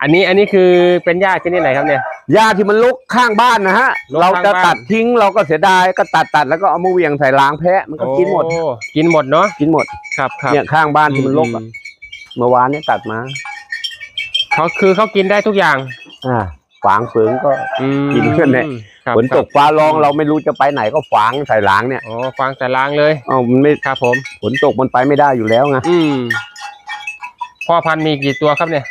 อันนี้อันนี้คือเป็นหญ้าชนิดไหนครับเนี่ย หญ้าที่มันลุกข้างบ้านนะฮะ รกเราจะข้างบ้านตัดทิ้งเราก็เสียดายก็ตัดตัดแล้วก็เอามาเหวียงใส่ล้างแพะมันก็กินหมด โอ้กินหมดเนาะกินหมดครับครับเนี่ยข้างบ้านที่มันรกอะอืเมื่อวานนี้ตัดมา เขาคือเขากินได้ทุกอย่างอ่าฝางเฟืองก็ อืมกินเพื่อนเนี่ย ครับฝนตกครับฟ้าร้องเราไม่รู้จะไปไหนก็ฝางใส่ล้างเนี่ยอ๋อฟางแต่ล้างเลยเอ้ามันไม่ครับผม ฝนตกมันไปไม่ได้อยู่แล้วไงอืมพ่อพันธุ์มีกี่ตัวครับเนี่ย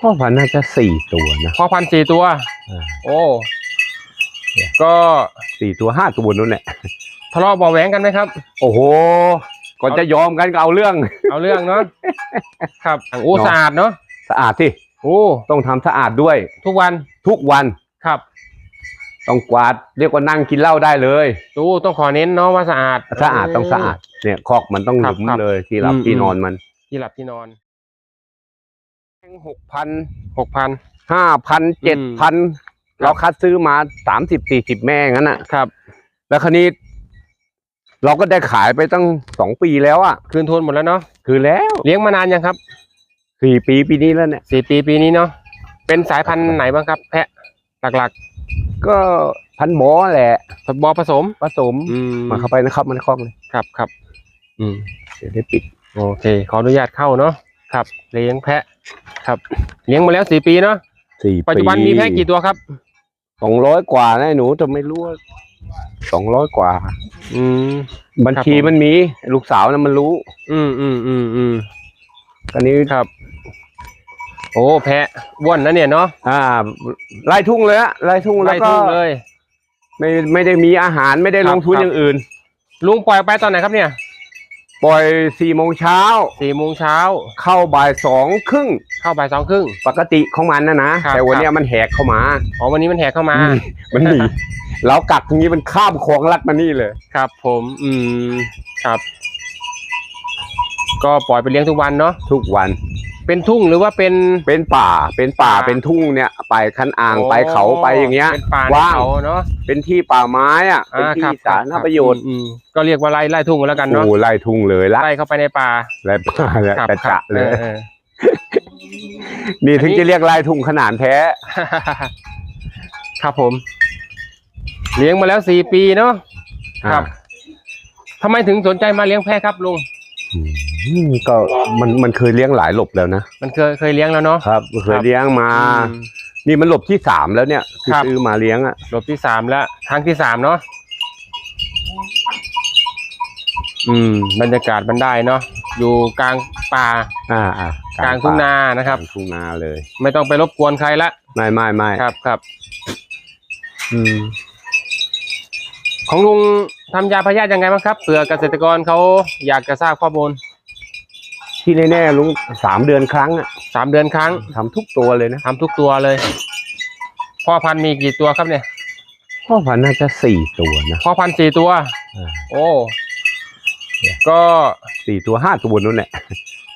พ่อพันธุ์น่าจะสี่ตัวนะ พ่อพันธุ์สี่ตัว อ่า โอ้ก็สี่ตัวห้าตัวนู่นแหละทะเลาะเบาะแหวงกันไหมครับ โอ้โห ก่อนจะยอมกันก็เอาเรื่อง เอาเรื่องเนาะ ครับโอ้เนาะ สะอาดเนาะ สะอาดที่โอ้ ต้องทำสะอาดด้วย ทุกวัน ทุกวันครับ ต้องกวาดเรียกว่านั่งกินเหล้าได้เลยดูต้องขอเน้นเนาะว่าสะอาด สะอาดต้องสะอาดเนี่ยคอกมันต้องหครัลุบมครับเลยที่รับอืมที่อืม นอนมัน ที่หลับที่นอน หกพันหกพันห้าพันเจ็ดพันครับเราคัดซื้อมาสามสิบสี่สิบแม่งั้นน่ะครับ แล้วคราวนี้ เราก็ได้ขายไปตั้งสองปีแล้วอะ คืนทุนหมดแล้วเนาะคือแล้วเลี้ยงมานานยังครับสี่ปีปีนี้แล้วเนี่ยสี่ปีปีนี้เนาะเป็นสายพันธุ์ไหนบ้างครับ แพะหลักก็พันหมอแหละๆบอผสมผสมอืมมาเข้าไปนะครับ มันคอกเลยครับครับ อืมเดี๋ยวได้ปิด โอเค ขออนุญาตเข้าเนาะครับ เลี้ยงแพะ ครับ เลี้ยงมาแล้วสี่ปีเนาะสี่ปัจจุบันมีแพะกี่ตัวครับสองร้อยกว่านะหนูจะไม่รู้สองร้อยกว่า อืมบัญชีครับผมมันมี ลูกสาวนะมันรู้ อืมอืมอืมอืมตอนนี้ครับ โอ้แพะอ้วนนะเนี่ยเนาะอ่าไล่ทุ่งเลยอะไล่ทุ่งแล้วไล่ก็ทุ่งเลย ไม่ไม่ได้มีอาหารไม่ได้ครับลงทุนครับอย่างอื่น ลุงปล่อยไปตอนไหนครับเนี่ย ปล่อยสี่โมงเช้าสี่โมงเช้าเข้าบ่ายสองครึ่งเข้าบ่ายสองครึ่งปกติของมันนะนะครับแต่วันเนี้ยมันแหกเข้ามาอ๋อวันนี้มันแหกเข้ามาอืมมันหนีเรากัดอย่างนี้มันข้ามคลองลัดมานี่เลยครับ ผม อืมครับ ก็ปล่อยไปเลี้ยงทุกวันเนาะทุกวัน เป็นทุ่งหรือว่าเป็น เป็นป่าเป็นป่าป่า เป็นทุ่งเนี่ย ไปคันอ่างไปเขาไปอย่างเงี้ยเป็นป่าในว่าง เขาเนาะ เป็นที่ป่าไม้อะเป็นอ่าที่ครับสาธารณคบประโยชน์อืมอืมก็เรียกว่าไล่ไล่ทุ่งกันแล้วกันเนาะโอ้ไล่ทุ่งเลยละไล่เข้าไปในป่าไล่ป่าแล้วครับกระครัจะบเลย ออออนี่ถึงอันนี้จะเรียกไล่ทุ่งขนาดแท้ ครับผม เลี้ยงมาแล้วสี่ปีเนาะ ครับ ทำไมถึงสนใจมาเลี้ยงแพะครับลุงอืม ก็มันมันเคยเลี้ยงหลายหลบแล้วนะมันเคยเคยเลี้ยงแล้วเนาะครับ เคยครับเลี้ยงมาอืมนี่มันหลบที่สามแล้วเนี่ยที่ครับซื้อมาเลี้ยงอะหลบที่สามแล้วครั้งที่สามเนาะอืมบรรยากาศมันได้เนาะอยู่กลางป่า อ่าอ่ากลางทุ่งนานะครับกลางทุ่งนาเลย ไม่ต้องไปรบกวนใครละไม่ไม่ไม่ครับครับ อืม ของลุงทำยาพยาธิยังไงบ้างครับเผื่อเกษตรกรเขาอยากจะทราบข้อมูลที่แน่ๆลุงสามเดือนครั้งอะสามเดือนครั้งทำทุกตัวเลยนะทำทุกตัวเลย พ่อพันธุ์มีกี่ตัวครับเนี่ย พ่อพันธุ์น่าจะสี่ตัวนะพ่อพันธุ์สี่ตัว อ่าโอ้ ก็สี่ตัวห้าตัวนู่นแหละ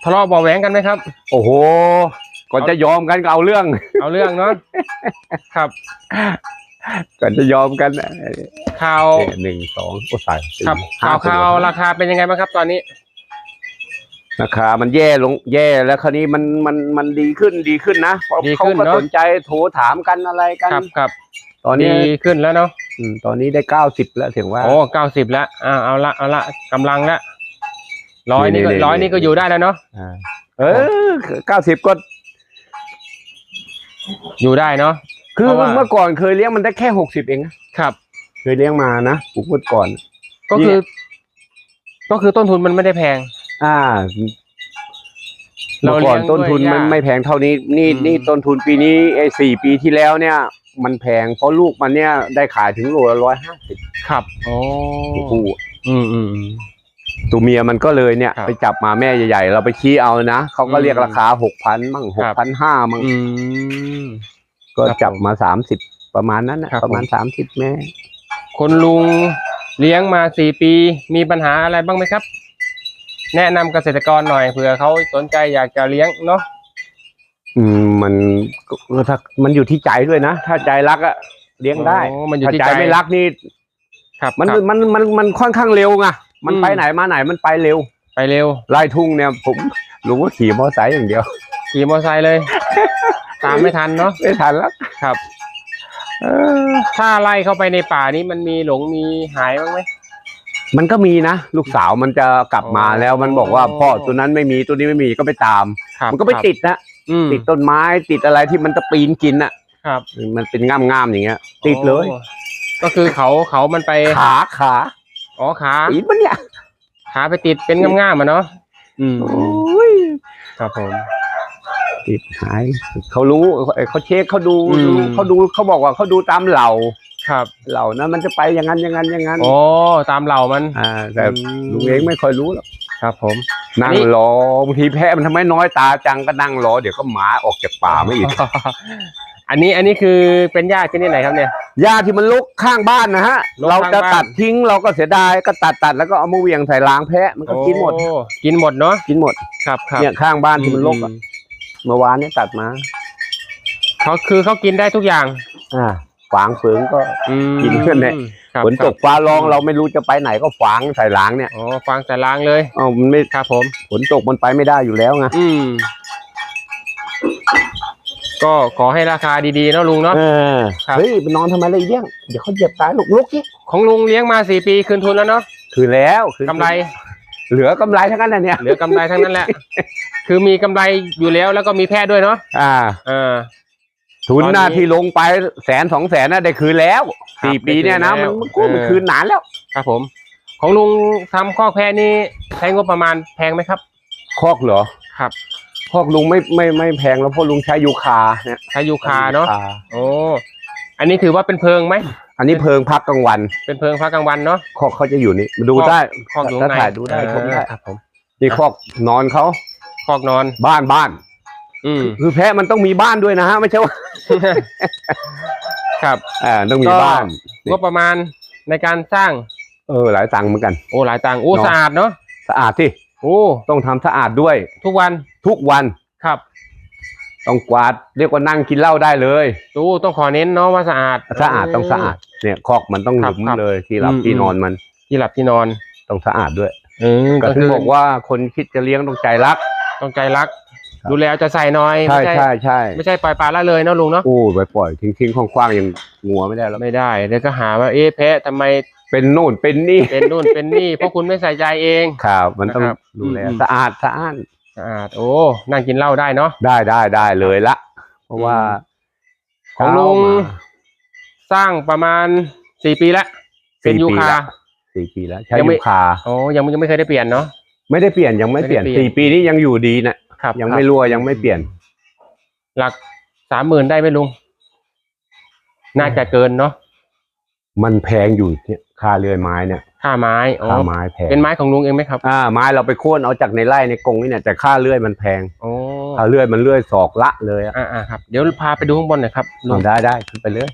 ทะเลาะเบาะแหวงกันไหมครับ โอ้โห ก่อนจะยอมกันก็เอาเรื่อง เอาเรื่องเนาะ ครับ ก่อนจะยอมกันนะข่าวเนี่ยหนึ่งสองโอ้ตายสี่ครับห้ข่าวตัวข่าวราคาเป็นยังไงบ้างครับตอนนี้ ราคามันแย่ลงแย่แล้วคราวนี้มันมันมันดีขึ้นดีขึ้นนะเพราะดีเขาขึ้นก็เนอะ สนใจโทรถามกันอะไรกัน ครับครับตอนนี้ดีขึ้นแล้วเนาะอืมตอนนี้ได้เก้าสิบแล้วถึงว่า โอ้เก้าสิบแล้วอ่าเอาละเอาละกำลังละร้อยนี่ก็นี่ๆๆร้อยนี่ ก็อยู่ได้แล้วเนาะอ่าเออเก้าสิบก็อยู่ได้เนาะ คือเพราะว่า เมื่อก่อนเคยเลี้ยงมันได้แค่หกสิบเองนะครับ เคยเลี้ยงมานะปลูกเมื่อก่อน ก็คือ ก็คือต้นทุนมันไม่ได้แพง อ่าเราเมื่อก่อนเลี้ยงต้นทุนด้วยมันหญ้าไม่แพงเท่านี้ นี่อืม นี่ต้นทุนปีนี้ไอ้สี่ปีที่แล้วเนี่ย มันแพงเพราะลูกมันเนี่ยได้ขายถึงโลละร้อยห้าสิบครับโอ้คู่อืมอืมอืมตัวเมียมันก็เลยเนี่ย ครับไปจับมาแม่ใหญ่ๆ เราไปชี้เอานะเขาก็อืมเรียกราคาหกพันมั่งคหรักบ พันห้ามั่งอืม ก็ครับจับมาสามสิบประมาณนั้นนะครับ ประมาณผมสามสิบแม่คนลุงเลี้ยงมาสี่ปี มีปัญหาอะไรบ้างไหมครับ แนะนำเกษตรกรหน่อยเผื่อเขาสนใจอยากจะเลี้ยงเนาะอืมมันก็ถ้ามันอยู่ที่ใจด้วยนะ ถ้าใจรักอะเลี้ยงได้โอ้มันอยู่ถ้าที่ใจใจไม่รักนี่ครับมันครับ มันมันมันค่อนข้างเร็วไงมันอืม ไปไหนมาไหนมันไปเร็วไปเร็วไล่ทุ่งเนี่ยผม รู้ว่าขี่มอเตอร์ไซค์อย่างเดียว ขี่มอเตอร์ไซค์เลย ตามไม่ทันเนาะไม่ทันแล้วครับ เออถ้าไล่เข้าไปในป่านี้มันมีหลงมีหายบ้างไหมมันก็มีนะลูกสาวมันจะกลับมาอ๋อแล้วมันบอกว่าพ่อตัวนั้นไม่มีตัวนี้ไม่มีก็ไปตาม ครับมันก็ไปครับติดนะอืมติดต้นไม้ติดอะไรที่มันจะปีนกินอะ ครับมันเป็นง่ามง่ามๆอย่างเงี้ย ติดเลยโอ้ก็คือเขาเขามันไปขาขาอ๋อขาปีนมันเนี่ยขาไปติดเป็นง่ามๆอะเนาะอืมโอ้ยครับผม ติดหายเขารู้เขาเช็คเขาดูอืมเขาดูเขาบอกว่าเขาดูตามเหล่าครับเหล่านั้นมันจะไปอย่างนั้นอย่างนั้นอย่างนั้นโอ้ตามเหล่ามันอ่าแต่อืมลุงเองไม่ค่อยรู้หรอกครับผม นั่งอันนี้รอบางทีแพะมันทำไมน้อยตาจังก็นั่งรอเดี๋ยวก็หมาออกจากป่าไม่อีก อันนี้อันนี้คือเป็นญาติชนิดไหนครับเนี่ย หญ้าที่มันลุกข้างบ้านนะฮะ รกเราจะข้างบ้านตัดทิ้งเราก็เสียดายก็ตัดตัดแล้วก็เอามาเหวียงใส่รางแพะมันก็กินหมดโอ้กินหมดเนาะกินหมดครับครับเนี่ยข้างบ้านที่มันลุกอะอื เมื่อวานเนี้ตัดมา เขาคือเขากินได้ทุกอย่าง อ่าฝางฝืงก็ อืมกินเพื่อนเนี่ย ครับฝนตกครับฟ้าร้องเราไม่รู้จะไปไหนก็ฝางใส่รางเนี่ยอ๋อฟังแต่ล้างเลย เอ้ามันไม่ครับผม ฝนตกมันไปไม่ได้อยู่แล้วไงอืม ก็ขอให้ราคาดีๆเนาะลุงเนาะ เออครับ เฮ้ยไปนอนทำไมเลยเลี้ยงเดี๋ยวเขาเหยียบตายลุกลุกที่ของลุงเลี้ยงมาสี่ปีคืนทุนแล้วเนาะคือแล้วคือกำไร เหลือกำไรทั้งนั้นนะเนี่ยเหลือกำไรทั้งนั้นแหละ คือมีกำไรอยู่แล้วแล้วก็มีแพะด้วยเนาะอ่าเออทุนตอนนี้หน้าที่ลงไปแสนสองแสนน่ะได้คืนแล้วครับสี่ปีเนี่ยนะได้มันคืนแล้วมันกู้มันเออคืนนานแล้ว ครับผม ของลุงทำข้อกแพะนี่ใช้งบประมาณแพงไหมครับ คอกเหรอครับ คอกลุงไม่ไม่ไม่แพงแล้วเพราะลุงใช้ยูคาเนี่ยใช้ยูคาเนาะยูโอ้ อันนี้ถือว่าเป็นเพิงไหม อันนี้เพิงพักกลางวันเป็นเพิงพักกลางวันเนาะ คอกเขาจะอยู่นี่ดูคอกได้คอกอยู่ถ้าข้างในถ่ายดูได้ชมได้ครับผม นี่คอกนอนเขาคอกนอน บ้านบ้าน อืม คือแพะมันต้องมีบ้านด้วยนะฮะไม่ใช่ว่าครับ อ่าต้องมีก็ บ้านงบประมาณในการสร้าง เออหลายตังค์เหมือนกัน โอ้หลายตังค์โอ้เนาะสะอาดเนาะสะอาดสิโอ้ต้องทำสะอาดด้วย ทุกวันทุกวันครับ ต้องกวาดเรียกว่านั่งกินเหล้าได้เลยดูต้องขอเน้นเนาะว่าสะอาด สะอาดต้องสะอาดเนี่ยคอกมันต้องหครัลุบมครับเลยที่หลับอืม ที่อืมนอนมันที่หลับที่นอนต้องสะอาดด้วยเออก็ก็ถึคืงอบอกว่าคนคิดจะเลี้ยงต้องใจรัก ต้องใจรัก ครับ ดูแลเอาใจะใส่หน่อยใช่ไม่ใช่ใช่ไม่ใช่ปล่อยปลาละเลยเนาะลุงเนาะโอ้ไปปล่อยทิ้งทิ้งๆคว้างๆยังงัวไม่ได้แล้วไม่ได้เดี๋ยวก็หาว่าเอ๊ะแพะทำไมเป็นโน่นเป็นนี่เป็นนู่นเป็นนี่เพราะคุณไม่ใส่ใจเอง ครับมันต้องนะครับดูแลอืม สะอาดสะอาด สะอาดโอ้นั่งกินเหล้าได้เนาะ ได้ได้ได้เลยละ เพราะว่าของลุง สร้างประมาณสี่ปีละเป็นยูคาสี่ปีแล้วใช้ยังไม่ยูคาโอ้ยังยังไม่เคยได้เปลี่ยนเนาะไม่ได้เปลี่ยนยังไม่เปลี่ยนไม่ได้เปลี่ยนสี่ปีนี้ยังอยู่ดีนะครับยังครับไม่รั่วยังไม่เปลี่ยน หลักสามหมื่นได้ไหมลุง น่าจะเกินเนาะ มันแพงอยู่เนี่ยค่าเลื่อยไม้เนี่ยค่าไม้อ๋อค่าไม้แพงเป็นไม้ของลุงเองไหมครับอ่าไม้เราไปโค่นเอาจากในไร่ในกรงนี่เนี่ยแต่ค่าเลื่อยมันแพงโอ้ค่าเลื่อยมันเลื่อยศอกละเลยอะอ่าอ่าครับเดี๋ยวพาไปดูข้างบนหน่อยครับลุงเอาได้ได้ขึ้นไปเลย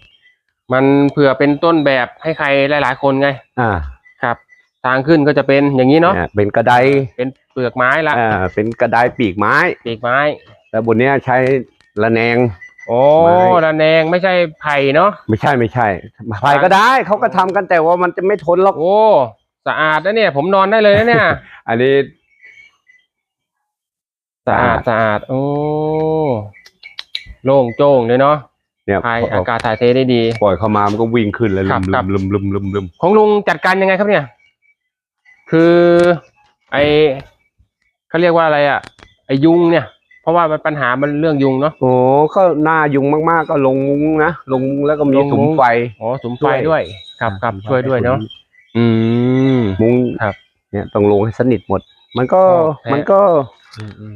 มันเผื่อเป็นต้นแบบให้ใครหลาย ๆ คนไง อ่าครับ ทางขึ้นก็จะเป็นอย่างนี้เนาะเนี่ยเป็นกระไดเป็นเปลือกไม้ละอ่าเป็นกระไดปีกไม้ ปีกไม้ แล้วบนเนี้ยใช้ระแนง โอ้ไม้ระแนงไม่ใช่ไผ่เนาะไม่ใช่ไม่ใช่ไผ่ก็ได้เขาก็ทำกันแต่ว่ามันจะไม่ทนหรอกโอ้สะอาดนะเนี่ย ผมนอนได้เลยนะเนี่ย อันนี้สะอาดสะอาด โอ้โล่งโจ้งเลยเนาะเนี่ยถ่ายพออากาศถ่ายเทได้ดี ปล่อยเข้ามามันก็วิ่งขึ้นเลยครัลุบมครับลุมลุมลุมลุมของลุงจัดการยังไงครับเนี่ย คือ ไอเขาเรียกว่าอะไรอะไอยุงเนี่ยเพ ราะว่ามันปัญหามันเรื่องยุงเนาะโอ้ก็หน้ายุงมากๆก็ลงมุ้งนะลงมุ้งแล้วก็มีลงมุ้งสุมไฟอ๋อสุมไฟด้วยด้วยครับครับช่วยด้วยเนาะอืมมุ้งครับ เนี่ยต้องลงให้สนิทหมด มันก็โอเคมันก็อืมอืม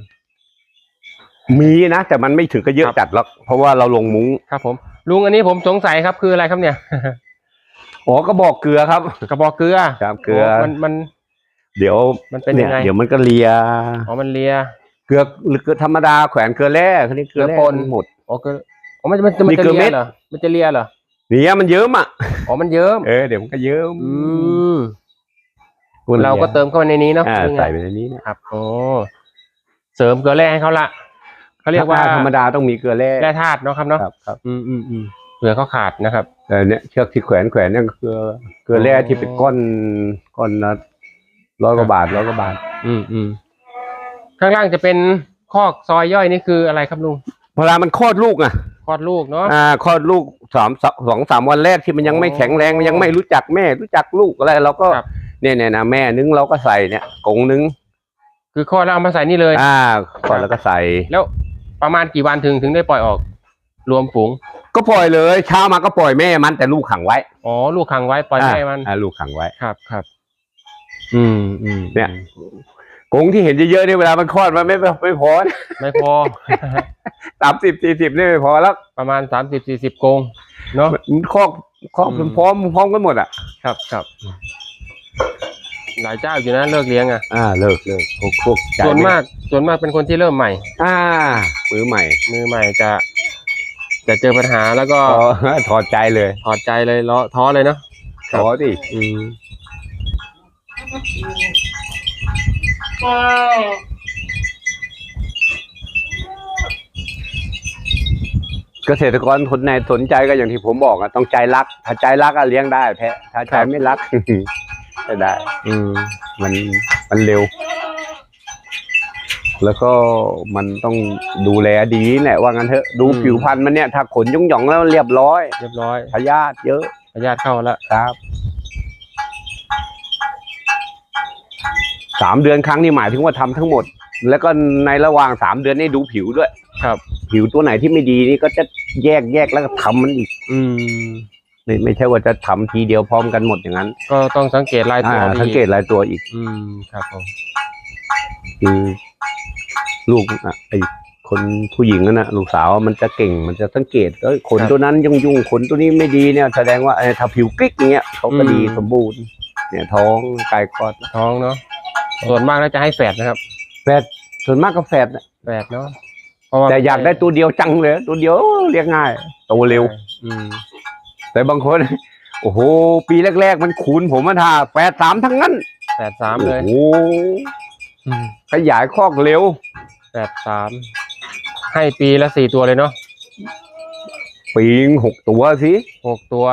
มีนะแต่มันไม่ถึงกับเยอะครับจัดหรอกเพราะว่าเราลงมุ้งครับ ผม ลุงอันนี้ผมสงสัยครับคืออะไรครับเนี่ยอ๋อก็บอกเกลือครับ กระบอกเกลือครับเกลือมันมัน เดี๋ยวมันเป็นเนี่ยังไงเดี๋ยวมันก็เลียอ๋อมันเลีย เกลือหรือเกลือธรรมดาแขวนเกลือแร่เขาเรียกเกลือเกลือแร่ป่นหมดอ๋อเกลืออ๋อมันมันมันมีจะเกลือเลีเม็ยดเหรอมันจะเลียเหรอเนี่ยมันเยิ้มอะอ๋อมันเยิ้มเออเดี๋ยวมันก็เยิ้มอืมมันเราก็เติมเข้าไปในนี้เนาะอ่านี่ไงใส่ไปในนี้เนี่ยครับโอ้เสริมเกลือแร่ให้เขาละเขาเรียกว่าถ้ธรรมดาต้องมีเกลือแร่แร่ธาตุเนาะครับเนาะครับครับอืมอืมอืมเผื่อเขาขาดนะครับแต่เนี่ยเชือกที่แขวนแขวนเนี่ยเกลือเกลือแร่ที่เป็นก้อนก้อนละร้อยกว่าบาทร้อยกว่าบาท อืมอืม ข้างล่างจะเป็นคอกซอยย่อยนี่คืออะไรครับลุงเวลามันคลอดลูกอะคลอดลูกเนาะ อ่าคลอดลูกสามสสองสามวันแรกที่มันยังไม่อ๋อแข็งแรงมันยังไม่รู้จักแม่ รู้จักลูกอะไรเราก็ครับ เนี่ยเนี่ยนะแม่นึงเราก็ใส่เนี่ยกงนึง คือคลอดแล้วเอามาใส่นี่เลย อ่าคลอดแล้วก็ใส่ แล้วประมาณกี่วันถึงถึงได้ปล่อยออก รวมฝูงก็ปล่อยเลยเช้ามาก็ปล่อยแม่มันแต่ลูกขังไว้อ๋อลูกขังไว้ปล่อยแม่มันอ่าลูกขังไว้ ครับครับ อืมอืมเนี่ย กงที่เห็นเยอะๆเนี่ยเวลามันคลอดมันไม่ไม่พอไม่พอ สามสิบสี่สิบนี่ไม่พอแล้วประมาณสามสิบสี่สิบกรงเนาะมันครอบครอบอืมพร้อมพร้อมกันหมดอะ ครับครับหลายเจ้าอยู่นะเลิกเลี้ยงอะอ่าเลิกเลิกพวกพวกจ่ยส่วนไมากส่วนมากเป็นคนที่เริ่มใหม่ อ่า มือใหม่ มือใหม่จะ จะเจอปัญหาแล้วก็พอถอดใจเลย ถอดใจเลยล้อท้อเลยเนาะครับถอดิอืม เกษตรกรคนไหนสนใจก็อย่างที่ผมบอกอะต้องใจรัก ถ้าใจรักอะเลี้ยงได้แพะถ้าใจไม่รัก ไม่ได้ อืมมันมันเร็ว แล้วก็มันต้องดูแลดีแหละว่างั้นเถอะดูอืมผิวพรรณมันเนี่ยถ้าขนยุ่งหยองแล้วเรียบร้อยเรียบร้อยพยาธิเยอะพยาธิเข้าแล้วครับ สามเดือนครั้งนี่หมายถึงว่าทำทั้งหมด แล้วก็ในระหว่างสามเดือนนี่ดูผิวด้วย ครับ ผิวตัวไหนที่ไม่ดีนี่ก็จะแยกแยกแล้วก็ทำมันอีก อืมไม่ไม่ใช่ว่าจะทำทีเดียวพร้อมกันหมดอย่างนั้น ก็ต้องสังเกตลายตัวอ่าดีสังเกตรายตัวอีก อืมครับผมคือลูกอะไอคนผู้หญิงนั่นนะลูกสาวมันจะเก่งมันจะสังเกตเอ้ยขนตัวนั้นยุ่งยุ่งขนตัวนี้ไม่ดีเนี่ย แสดงว่าเอ้ยถ้าผิวกริ๊กอย่างเงี้ยเขาก็ดีสมบูรณ์ เนี่ยท้องกายคลอดท้องเนาะ ส่วนมากแล้วจะให้แฝดนะครับแฝดส่วนมากก็แฝดน่ะแฝดเนาะเพราะว่าแต่อยากได้ตัวเดียวจังเลย ตัวเดียวเรียกง่ายโตเร็ว อืมแต่บางคน โอ้โห ปีแรก ๆ มันคูณผมมาท่าแฝดสามทั้งนั้นแฝดสามเลยโอ้โหอืมขยายคอกเร็วแปดสามให้ปีละสี่ตัวเลยเนาะปีงหกตัวสิหกตัว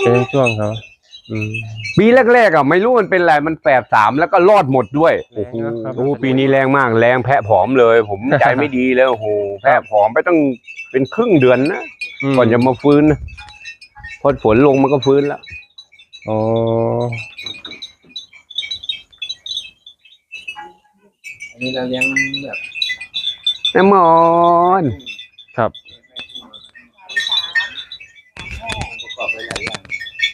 เป็นช่วงเขาอืม ปีแรกๆอะไม่รู้มันเป็นอะไรมันแฝดสามแล้วก็รอดหมดด้วยแรงนะครับโอ้โหปีนี้แรงมากแรงแพะผอมเลย ผมใจไม่ดีเลยโอ้โหแพะผอมไปตั้งเป็นครึ่งเดือนนะมก่อนจะมาฟื้นนะพอฝนลงมันก็ฟื้นแล้วอ๋ออันนี้เราเลี้ยงแบบแม่มอน